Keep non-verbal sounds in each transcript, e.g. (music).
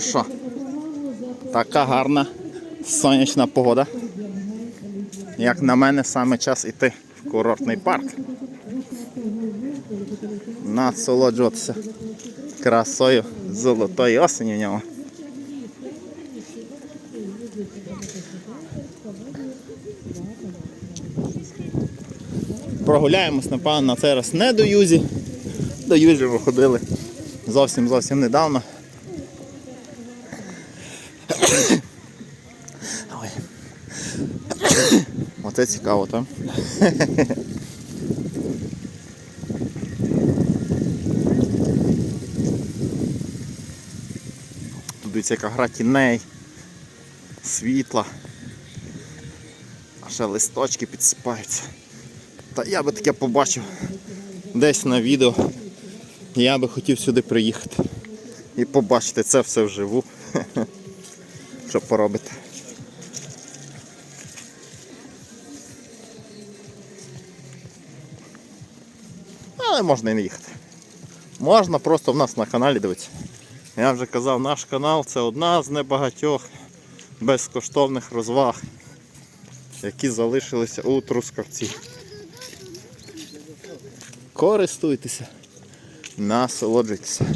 Що, така гарна сонячна погода. Як на мене, саме час іти в курортний парк. Насолоджуватися красою золотої осені в ньому. Прогуляємось, напевно, на цей раз не до Юзі. До Юзі ми ходили зовсім зовсім недавно. Оце цікаво, так? (laughs) Тут дивіться, яка гра тіней, світла. А ще листочки підсипаються. Та я би таке побачив десь на відео. Я би хотів сюди приїхати і побачити це все вживу. (laughs) Що поробити. Але можна і не їхати. Можна просто в нас на каналі дивитися. Я вже казав, наш канал це одна з небагатьох безкоштовних розваг, які залишилися у Трускавці. Користуйтеся, насолоджуйтеся.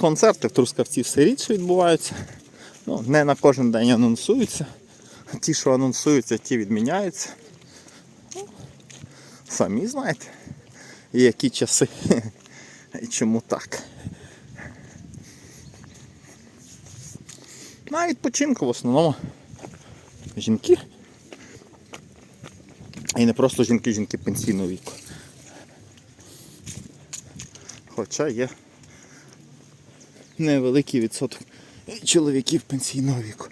Концерти в Трускавці все рідше відбуваються. Ну, не на кожен день анонсуються. Ті, що анонсуються, ті відміняються. Ну, самі знаєте, які часи (laughs) і чому так. На відпочинку в основному жінки. І не просто жінки, жінки пенсійного віку. Хоча є невеликий відсоток чоловіків пенсійного віку.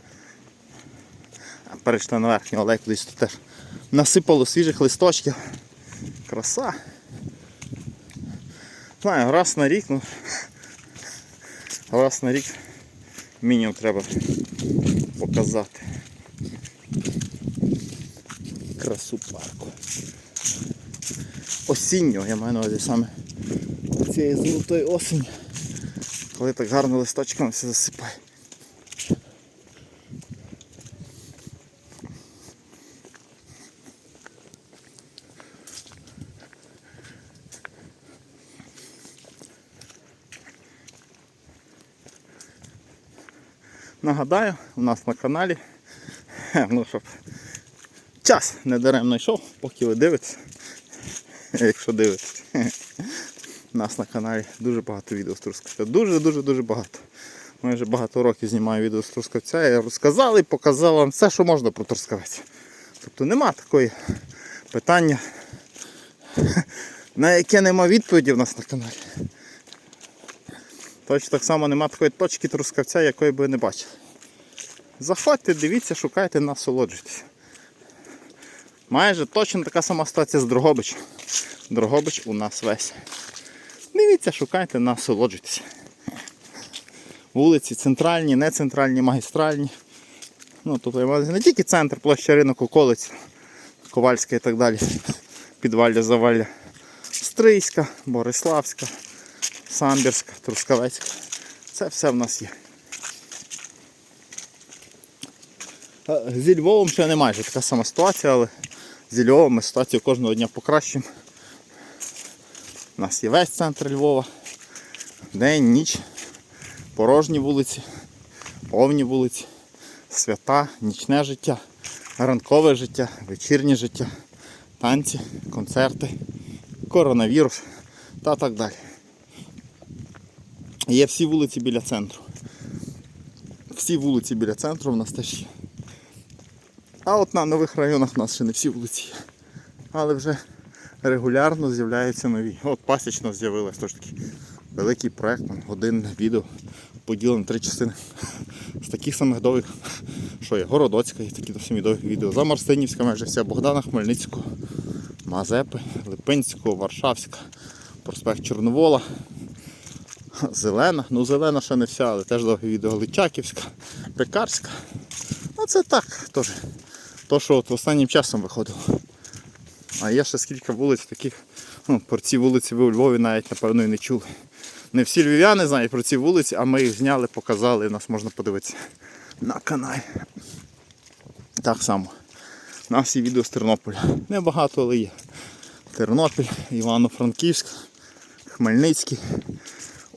Перейшли на верхню алею, кудись тут теж насипало свіжих листочків. Краса. Знаю, раз на рік, ну раз на рік мінімум треба показати красу парку. Осіннього, я маю на увазі саме цієї золотої осені, коли так гарно листочками все засипає. Нагадаю, у нас на каналі, (laughs) ну щоб час не даремно йшов, поки ви дивитесь. (laughs) Якщо дивитесь. (laughs) У нас на каналі дуже багато відео з Трускавця. Дуже-дуже-дуже багато. Ми вже багато років знімаю відео з Трускавця. Я розказав і показав вам все, що можна про Трускавець. Тобто нема такої питання, на яке нема відповіді в нас на каналі. Точно так само нема такої точки Трускавця, якої би не бачили. Заходьте, дивіться, шукайте, насолоджуйтесь. Майже точно така сама ситуація з Дрогобичем. Дрогобич у нас весь. Дивіться, шукайте, насолоджуйтесь. Вулиці центральні, не центральні, магістральні. Ну, тобто не тільки центр, площа ринок, околиць, Ковальська і так далі. Підвалля, завалля. Стрийська, Бориславська, Самбірська, Трускавецька. Це все в нас є. Е, Зі Львовом ще не майже така сама ситуація, але зі Львовом ми ситуацію кожного дня покращуємо. У нас є весь центр Львова. День, ніч, порожні вулиці, повні вулиці, свята, нічне життя, ранкове життя, вечірнє життя, танці, концерти, коронавірус та так далі. Є всі вулиці біля центру. Всі вулиці біля центру в нас теж є. А от на нових районах у нас ще не всі вулиці є. Але вже регулярно з'являються нові. От пасічно з'явилось тож таки великий проект, годинне відео поділене на три частини. З таких самих довгих, що є Городоцька, і такі самі довгі відео. За Марстинівська, майже вся Богдана Хмельницького, Мазепи, Липинського, Варшавська, проспект Чорновола. Зелена, ну зелена ще не вся, але теж довге відео Личаківська, Пекарська. Ну це так теж. То, що от останнім часом виходило. А є ще скільки вулиць таких. Ну, про ці вулиці ви у Львові навіть напевно і не чули. Не всі львів'яни знають про ці вулиці, а ми їх зняли, показали, і нас можна подивитися на каналі. Так само. У нас є відео з Тернополя. Небагато, але є. Тернопіль, Івано-Франківськ, Хмельницький,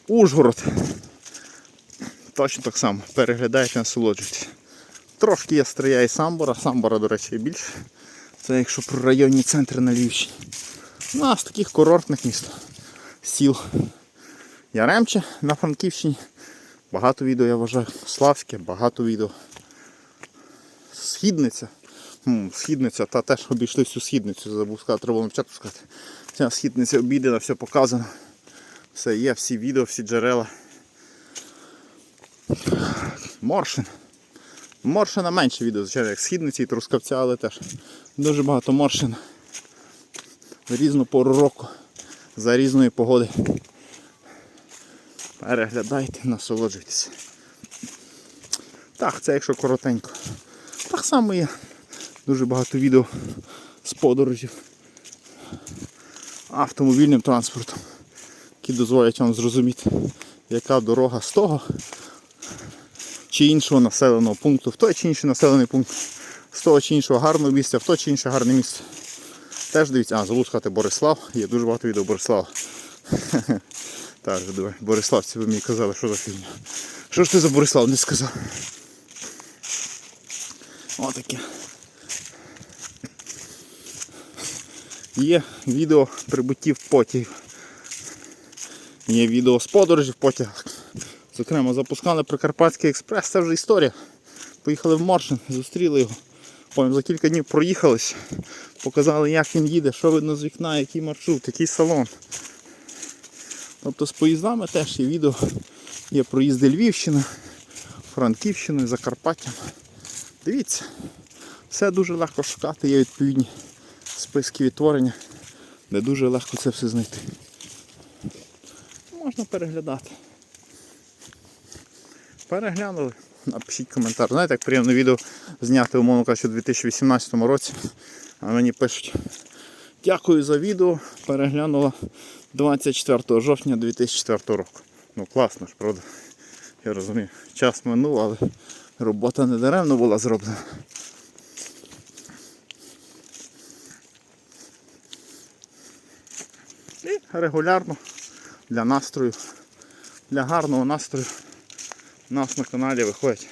Ужгород. Точно так само. Переглядайте, насолоджуйтесь. Трошки є стрия і самбора. Самбора, до речі, більше. Це якщо про районні центри на Львівщині. У нас таких курортних міст. Сіл. Яремче на Франківщині. Багато відео я вважаю. Славське, багато відео. Східниця. Східниця, та теж обійшли всю східницю, забув сказати, треба було сказати. Ця східниця обійдена, все показано. Все є, всі відео, всі джерела. Моршин. Моршина менше відео, звичайно, як східниці і трускавця, але теж дуже багато моршин. В різну пору року, за різної погоди. Переглядайте, насолоджуйтесь. Так, це якщо коротенько. Так само є дуже багато відео з подорожів автомобільним транспортом, які дозволять вам зрозуміти, яка дорога з того чи іншого населеного пункту, в той чи інший населений пункт, з того чи іншого гарного місця, в то чи інше гарне місце. Теж дивіться, а, забув сказати Борислав, є дуже багато відео Борислава. (laughs) Так, давай, Борислав, це ви мені казали, що за фігня. Що ж ти за Борислав не сказав? Отаке. Є відео прибуттів потягів. Є відео з подорожі в потягах. Зокрема, запускали Прикарпатський експрес, це вже історія. Поїхали в Моршин, зустріли його. Потім за кілька днів проїхались, показали, як він їде, що видно з вікна, який маршрут, який салон. Тобто з поїздами теж є відео, є проїзди Львівщини, Франківщини, Закарпаття. Дивіться, все дуже легко шукати, є відповідні списки відтворення, де дуже легко це все знайти. Можна переглядати. Переглянули, напишіть коментар. Знаєте, як приємно відео зняти, умовно кажучи, у 2018 році. А мені пишуть. Дякую за відео. Переглянула 24 жовтня 2004 року. Ну класно ж, правда. Я розумію, час минув, але робота не даремно була зроблена. І регулярно для настрою, для гарного настрою у нас на каналі виходять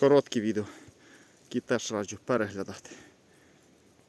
короткі відео, які теж раджу переглядати.